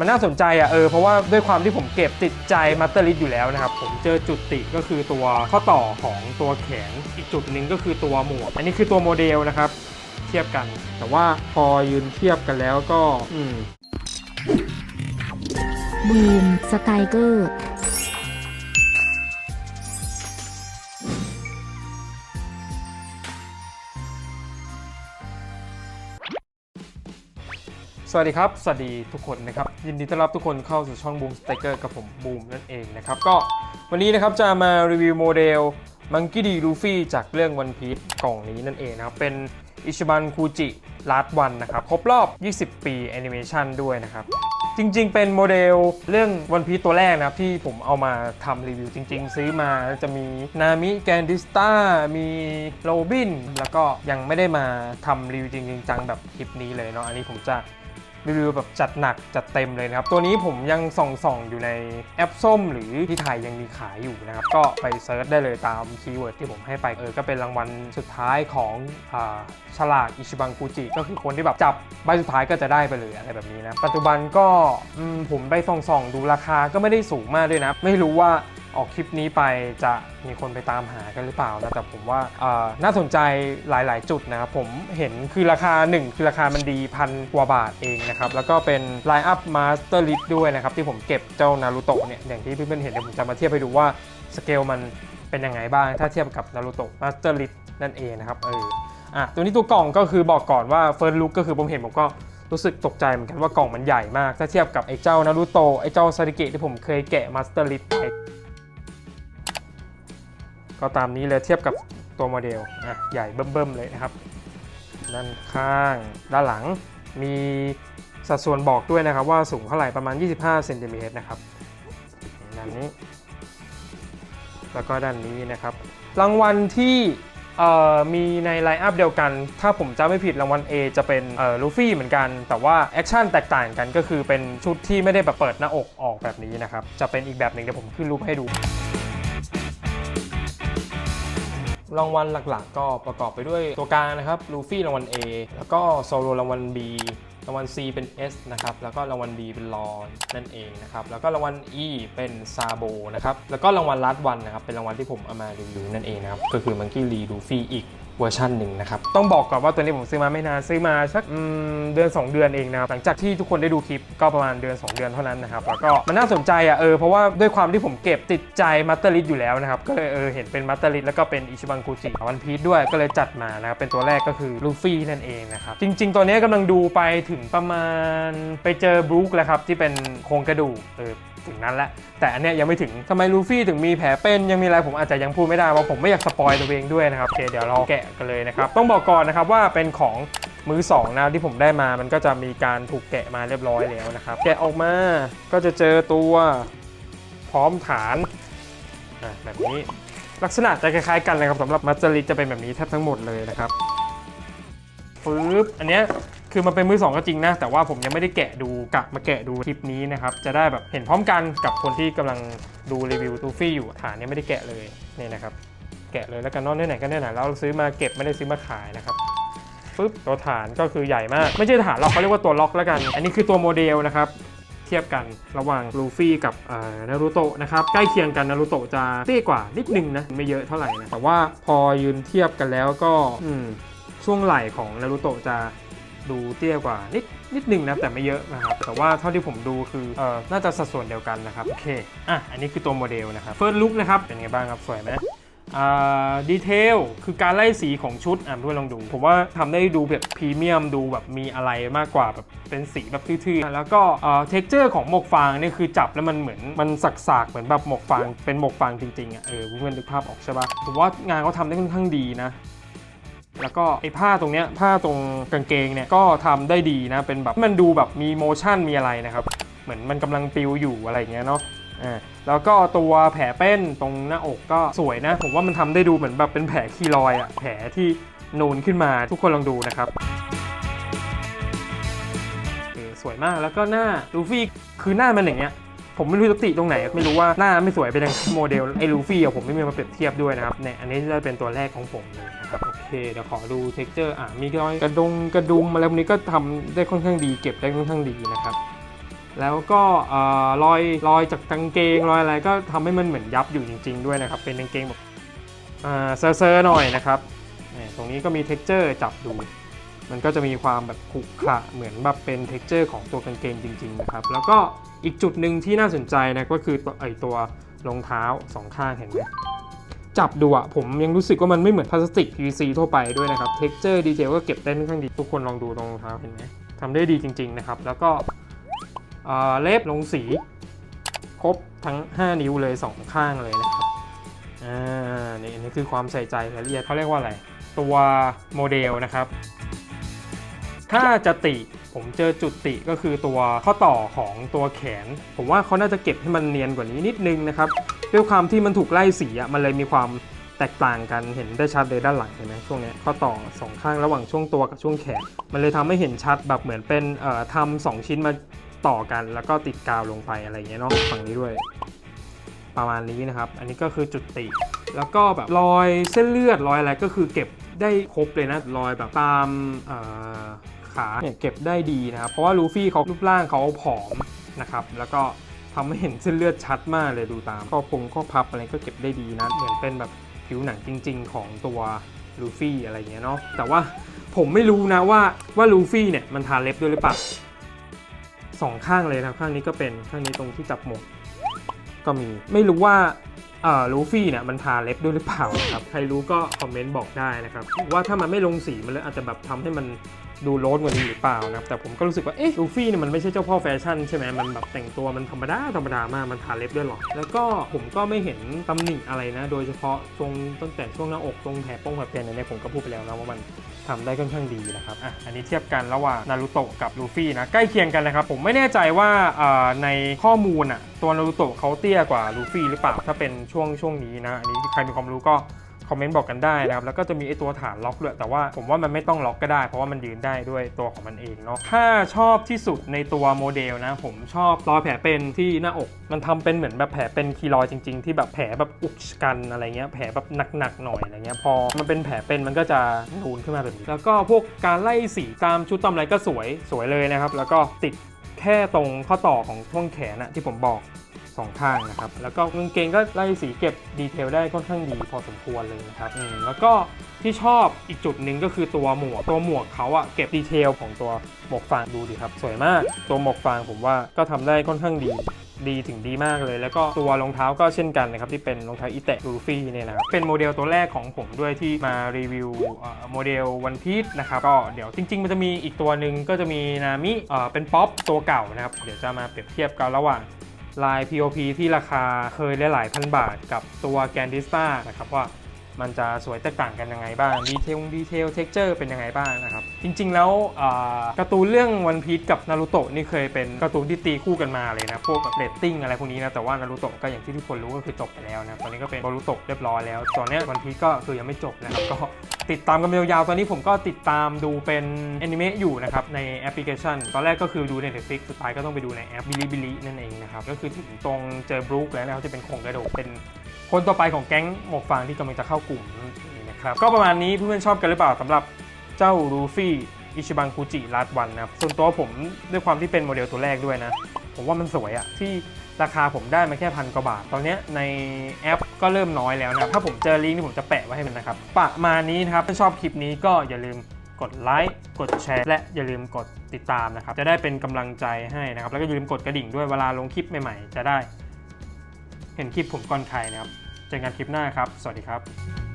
มันน่าสนใจอะเออเพราะว่าด้วยความที่ผมเก็บติดใจมัตเตอร์ลิสอยู่แล้วนะครับ ผมเจอจุดติก็คือตัวข้อต่อของตัวแขนอีกจุดหนึ่งก็คือตัวหมวกอันนี้คือตัวโมเดลนะครับเทียบกัน แต่ว่าพอยืนเทียบกันแล้วก็อืม บูมสไตเกอร์ วัสดีครับ สวัสดีทุกคนนะครับ ยินดีต้อนรับทุกคนเข้าสู่ช่องบูมสเต k เกอร์กับผมบูมนั่นเองนะครับ ก็วันนี้นะครับจะมารีวิวโมเดลมังกี้ดีลูฟี่จากเรื่องวันพี e กล่องนี้นั่นเองนะครับ เป็นอิชิบันคูจิลาดวันนะครับ ครบรอบ 20 ปีแอนิเมชันด้วยนะครับ จริงๆ เป็นโมเดลเรื่องวันพี e ตัวแรกนะครับ ที่ผมเอามาทำรีวิวจริง ๆ ซื้อมาจะมีนามิแกนดิสตามีโรบิน แล้วก็ยังไม่ได้มาทำรีวิวจริงๆจังแบบคลิปนี้เลยเนาะอันนี้ผมจะ รีวิวแบบจัดหนักจัดเต็มเลยนะครับ ตัวนี้ผมยังส่องส่องอยู่ในแอปส้ม หรือที่ไทยยังมีขายอยู่นะครับ ก็ไปเซิร์ชได้เลยตามคีย์เวิร์ดที่ผมให้ไปเออก็เป็นรางวัลสุดท้ายของอาฉลากอิชิบังกูจิก็คือคนที่แบบจับใบสุดท้ายก็จะได้ไปเลยอะไรแบบนี้นะปัจจุบันก็อืมผมไปส่องส่องดูราคาก็ไม่ได้สูงมากด้วยนะ ไม่รู้ว่า ออกคลิปนี้ไปจะมีคนไปตามหากันหรือเปล่านะแต่ผมว่าน่าสนใจหลาย ๆ จุดนะครับผมเห็นคือราคา 1 คือราคามันดีพันกว่าบาทเองนะครับแล้วก็เป็นไลน์อัพมาสเตอร์ลิสด้วยนะครับที่ผมเก็บเจ้านารูโตะเนี่ยอย่างที่เพื่อนๆเห็นเดี๋ยวผมจะมาเทียบให้ดูว่าสเกลมันเป็นยังไงบ้าง ถ้าเทียบกับนารูโตะมาสเตอร์ลิสนั่นเองนะครับเอออะตัวนี้ตัวกล่องก็คือบอกก่อนว่าเฟิร์นลุกก็คือผมเห็นผมก็รู้สึกตกใจเหมือนกันว่ากล่องมันใหญ่มาก ถ้าเทียบกับไอ้เจ้านารูโตะไอ้เจ้าซาริเกะที่ผมเคยแกะมาสเตอร์ลิสไป ก็ตามนี้เลยเทียบกับตัวโมเดลอะใหญ่เบิ่มๆเลยนะครับ ด้านข้างด้านหลังมีสัดส่วนบอกด้วยนะครับว่าสูงเท่าไหร่ประมาณ 25เซนติเมตรนะครับด้านนี้ แล้วก็ด้านนี้นะครับ รางวัลที่มีในไลน์อัพเดียวกัน ถ้าผมจำไม่ผิดรางวัล A จะเป็นลูฟี่เหมือนกัน แต่ว่าแอคชั่นแตกต่างกันก็คือเป็นชุดที่ไม่ได้แบบเปิดหน้าอกออกแบบนี้นะครับ จะเป็นอีกแบบหนึ่งเดี๋ยวผมขึ้นรูปให้ดู รางวัลหลักๆ ก็ประกอบไปด้วยตัวกลางนะครับลูฟี่รางวัล A แล้วก็โซโลรางวัล B รางวัล C เป็น S นะครับ แล้วก็รางวัล D เป็นลอนนั่นเองนะครับ แล้วก็รางวัล E เป็นซาโบนะครับ แล้วก็รางวัลลัดวันนะครับ เป็นรางวัลที่ผมเอามารีวิวนั่นเองนะครับ ก็คือมังกี้รีลูฟี่อีกเวอร์ชันหนึ่งนะครับ ต้องบอกก่อนว่าตัวนี้ผมซื้อมาไม่นาน ซื้อมาสักเดือน 2 เดือนเองนะครับ หลังจากที่ทุกคนได้ดูคลิปก็ประมาณเดือน 2 เดือนเท่านั้นนะครับ แล้วก็มันน่าสนใจอะเออ เพราะว่าด้วยความที่ผมเก็บติดใจมัตเตอร์ลิสอยู่แล้วนะครับ ก็เลยเออเห็นเป็นมัตเตอร์ลิสแล้วก็เป็นอิชิบังกูจิวันพี e ด้วย ก็เลยจัดมานะครับ เป็นตัวแรกก็คือลูฟี่นั่นเองนะครับ จริง ๆ ตัวนี้กำลังดูไปถึงประมาณไปเจอบรูคแล้วครับที่เป็นโครงกระดูกเออถึงนั้นแหละแต่อันเนี้ยยังไม่ถึงทำไมลูฟี่ถึงมีแผลเป็นยังมีอะไรผมอาจจะยังพูดไม่ได้เพราะผมไม่อยากสปอยตัวเองด้วยนะครับโอเคเดี๋ยวเราแกะกันเลยนะครับต้องบอกก่อนนะครับว่าเป็นของมือสองนะที่ผมได้มามันก็จะมีการถูกแกะมาเรียบร้อยแล้วนะครับ แกะออกมาก็จะเจอตัวพร้อมฐานแบบนี้ลักษณะจะคล้ายๆกันเลยครับสำหรับมัจจริตจะเป็นแบบนี้แทบทั้งหมดเลยนะครับปึ๊บอันเนี้ย คือมันเป็นมือสองก็จริงนะ แต่ว่าผมยังไม่ได้แกะดูกะมาแกะดูคลิปนี้นะครับ จะได้แบบเห็นพร้อมกันกับคนที่กำลังดูรีวิวตูฟี่อยู่ฐานนี้ไม่ได้แกะเลยนี่นะครับ แกะเลยแล้วกันเนอไหนก็ไหนๆแล้วซื้อมาเก็บไม่ได้ซื้อมาขายนะครับปึ๊บตัวฐานก็คือใหญ่มาก ไม่ใช่ฐานหรอกเขาเรียกว่าตัวล็อกแล้วกัน อันนี้คือตัวโมเดลนะครับเทียบกันระหว่างลูฟี่กับนารูโตะนะครับใกล้เคียงกันนารูโตะจะเตี้ยกว่านิดนึงนะไม่เยอะเท่าไหร่นะแต่ว่าพอยืนเทียบกันแล้วก็ช่วงไหล่ของนารูโตะจะ ดูเตี้ยกว่านิดนิดนึงนะแต่ไม่เยอะนะครับ แต่ว่าเท่าที่ผมดูคือเอ่อน่าจะสัดส่วนเดียวกันนะครับ โอเค อะ อันนี้คือตัวโมเดลนะครับเฟิร์สลุกนะครับ เป็นไงบ้างครับ สวยไหมอ่าดีเทลคือการไล่สีของชุดอะเพื่อนลองดู ผมว่าทำได้ดูแบบพรีเมียมดูแบบมีอะไรมากกว่าแบบเป็นสีแบบทื่อๆ แล้วก็เอ่อเท็กเจอร์ของหมวกฟางเนี่ยคือจับแล้วมันเหมือนมันสักๆ เหมือนแบบหมวกฟางเป็นหมวกฟางจริงๆอะเออเพื่อนนึกภาพออกใช่ปะผมว่างานเขาทำได้ค่อนข้างดีนะ แล้วก็ไอ้ผ้าตรงเนี้ยผ้าตรงกางเกงเนี่ยก็ทำได้ดีนะเป็นแบบมันดูแบบมีโมชั่นมีอะไรนะครับ เหมือนมันกำลังปิวอยู่อะไรเงี้ยเนาะอ่าแล้วก็ตัวแผลเป็นตรงหน้าอกก็สวยนะ ผมว่ามันทำได้ดูเหมือนแบบเป็นแผลคีรอยอะแผลที่นูนขึ้นมาทุกคนลองดูนะครับสวยมากแล้วก็หน้าลูฟี่คือหน้ามันอย่างเงี้ยผมไม่รู้จะติตรงไหน ไม่รู้ว่าหน้าไม่สวยเป็นยังโมเดลไอ้ลูฟี่อะผมไม่มีมาเปรียบเทียบด้วยนะครับเนี่ยอันนี้จะเป็นตัวแรกของผมเลยนะครับ เคเดี๋ยวขอดูเท็กเจอร์อะมีรอยกระดงกระดุมอะไรพวกนี้ก็ทำได้ค่อนข้างดีเก็บได้ค่อนข้างดีนะครับแล้วก็เอ่อรอยรอยจากกางเกงรอยอะไรก็ทำให้มันเหมือนยับอยู่จริง ๆ ด้วยนะครับ เป็นกางเกงแบบอ่าเซอร์ๆหน่อยนะครับตรงนี้ก็มี t e x t อร์จับดูมันก็จะมีความแบบขรุขระเหมือนแบบเป็น t e x t อร์ของตัวกางเกงจริงๆนะครับแล้วก็อีกจุดหนึ่งที่น่าสนใจนะก็คือตัวไอตัวรองเท้าสองข้างเห็นไหม จับดูอะผมยังรู้สึกว่ามันไม่เหมือนพลาสติก PVC ทั่วไปด้วยนะครับ texture detail ก็เก็บได้ค่อนข้างดี ทุกคนลองดูตรงรองเท้าเห็นไหมทำได้ดีจริง ๆ นะครับ แล้วก็เออเล็บลงสี ครบทั้ง 5 นิ้วเลย 2 ข้างเลยนะครับอ่านี่นนี้คือความใส่ใจรายละเอียดเขาเรียกว่าอะไร ตัวโมเดลนะครับ ถ้าจะติ ผมเจอจุดติก็คือตัวข้อต่อของตัวแขน ผมว่าเขาน่าจะเก็บให้มันเนียนกว่านี้นิดนึงนะครับด้วยความที่มันถูกไล่สีอะมันเลยมีความแตกต่างกันเห็นได้ชัดเลยด้านหลังเห็นไหมช่วงนี้ข้อต่อสองข้างระหว่างช่วงตัวกับช่วงแขน มันเลยทำให้เห็นชัดแบบเหมือนเป็นเอ่อทำสองชิ้นมาต่อกัน แล้วก็ติดกาวลงไปอะไรอย่างเงี้ยเนาะฝั่งนี้ด้วย ประมาณนี้นะครับ อันนี้ก็คือจุดติ แล้วก็แบบรอยเส้นเลือดรอยอะไรก็คือเก็บได้ครบเลยนะรอยแบบตามเอ่อ ขาเนี่ยเก็บได้ดีนะครับ เพราะว่าลูฟี่เขารูปร่างเขาผอมนะครับ แล้วก็ทำให้เห็นเส้นเลือดชัดมากเลยดูตามข้อพงข้อพับอะไรก็เก็บได้ดีนะ เหมือนเป็นแบบผิวหนังจริง ๆ ของตัวลูฟี่อะไรเงี้ยเนาะ แต่ว่าผมไม่รู้นะว่าว่าลูฟี่เนี่ยมันทาเล็บด้วยหรือเปล่าสองข้างเลยนะครับข้างนี้ก็เป็นข้างนี้ตรงที่จับหมวกก็มีไม่รู้ว่าเอ่อลูฟี่เนี่ยมันทาเล็บด้วยหรือเปล่าครับใครรู้ก็คอมเมนต์บอกได้นะครับว่าถ้ามันไม่ลงสีมันเลยอาจจะแบบทำให้มัน ดูโลดกว่านี้หรือเปล่านะครับแต่ผมก็รู้สึกว่าเอ๊ะลูฟี่เนี่ยมันไม่ใช่เจ้าพ่อแฟชั่นใช่ไหมมันแบบแต่งตัวมันธรรมดาธรรมดามากมันทาเล็บด้วยหรอแล้วก็ผมก็ไม่เห็นตำหนิอะไรนะ โดยเฉพาะตรงตั้งแต่ช่วงหน้าอกตรงแผลป้องแผลเป็นเนี่ยผมก็พูดไปแล้วนะว่ามันทำได้ค่อนข้างดีนะครับอะอันนี้เทียบกันระหว่างนารูโตะกับลูฟี่นะใกล้เคียงกันนะครับผมไม่แน่ใจว่าในข้อมูลอะตัวนารูโตะเขาเตี้ยกว่าลูฟี่หรือเปล่าถ้าเป็นช่วงช่วงนี้นะอันนี้ใครมีความรู้ก็ คอมเมนต์บอกกันได้นะครับ แล้วก็จะมีไอตัวฐานล็อกด้วย แต่ว่าผมว่ามันไม่ต้องล็อกก็ได้ เพราะว่ามันยืนได้ด้วยตัวของมันเองเนาะ ถ้าชอบที่สุดในตัวโมเดลนะ ผมชอบรอยแผลเป็นที่หน้าอก มันทำเป็นเหมือนแบบแผลเป็นคีรอยจริง ๆ ที่แบบแผลแบบอุกชกันอะไรเงี้ย แผลแบบหนักๆหน่อยอะไรเงี้ย พอมันเป็นแผลเป็นมันก็จะนูนขึ้นมาแบบนี้ แล้วก็พวกการไล่สีตามชุดตามอะไรก็สวย สวยเลยนะครับ แล้วก็ติดแค่ตรงข้อต่อของช่วงแขนอะที่ผมบอก สองข้างนะครับ แล้วก็กางเกงก็ไล่สีเก็บดีเทลได้ค่อนข้างดีพอสมควรเลยนะครับอืมแล้วก็ที่ชอบอีกจุดหนึ่งก็คือตัวหมวก ตัวหมวกเขาอะเก็บดีเทลของตัวหมวกฟางดูดิครับ สวยมากตัวหมวกฟางผมว่าก็ทำได้ค่อนข้างดีดีถึงดีมากเลย แล้วก็ตัวรองเท้าก็เช่นกันนะครับ ที่เป็นรองเท้าอีเตะลูฟี่เนี่ยนะครับ เป็นโมเดลตัวแรกของผมด้วยที่มารีวิวโมเดลวันพีชนะครับก็เดี๋ยวจริง ๆ มันจะมีอีกตัวหนึ่งก็จะมีนามิเอ่อเป็นป๊อปตัวเก่านะครับ เดี๋ยวจะมาเปรียบเทียบกันระหว่าง ลาย POP ที่ราคาเคยหลายๆพันบาทกับตัวแกนดิสตานะครับว่า มันจะสวยแตกต่างกันยังไงบ้างดีเทลดีเทลเท็กเจอร์เป็นยังไงบ้างนะครับ จริง ๆ แล้วการ์ตูนเรื่องวันพี e กับนารูโตะนี่เคยเป็นการ์ตูนที่ตีคู่กันมาเลยนะพวกแบบเรตติ้งอะไรพวกนี้นะแต่ว่านารูโตะก็อย่างที่ทุกคนรู้ก็คือจบไปแล้วนะตอนนี้ก็เป็นนารูโตะเรียบร้อยแล้วตอนนี้วันพี e ก็คือยังไม่จบนะครับก็ติดตามกันยาวๆ ตอนนี้ผมก็ติดตามดูเป็นแอนิเมะอยู่นะครับ ในแอปพลิเคชัน ตอนแรกก็คือดูใน Netflix สุดท้ายก็ต้องไปดูในแอปบิลิบิลินั่นเองนะครับ ก็คือถึงตรงเจอบรูคแล้วนะครับที่เป็นโครงกระดูกเป็นคนต่อไปของแก๊งหมวกฟางที่กำลังจะเข้ากลุ่มนี่นะครับก็ประมาณนี้เพื่อนๆชอบกันหรือเปล่าสำหรับเจ้ารูฟี่อิชิบังคูจิลาดวันนะครับส่วนตัวผมด้วยความที่เป็นโมเดลตัวแรกด้วยนะ ผมว่ามันสวยอะที่ราคาผมได้มาแค่พันกว่าบาท ตอนนี้ในแอปก็เริ่มน้อยแล้วนะถ้าผมเจอลิงก์ที่ผมจะแปะไว้ให้มันนะครับ ประมาณนี้นะครับถ้าชอบคลิปนี้ก็อย่าลืมกดไลค์กดแชร์ และอย่าลืมกดติดตามนะครับ จะได้เป็นกำลังใจให้นะครับ แล้วก็อย่าลืมกดกระดิ่งด้วยเวลาลงคลิปใหม่ๆ จะได้ เห็นคลิปผมก่อนใครนะครับ เจอกันคลิปหน้าครับ สวัสดีครับ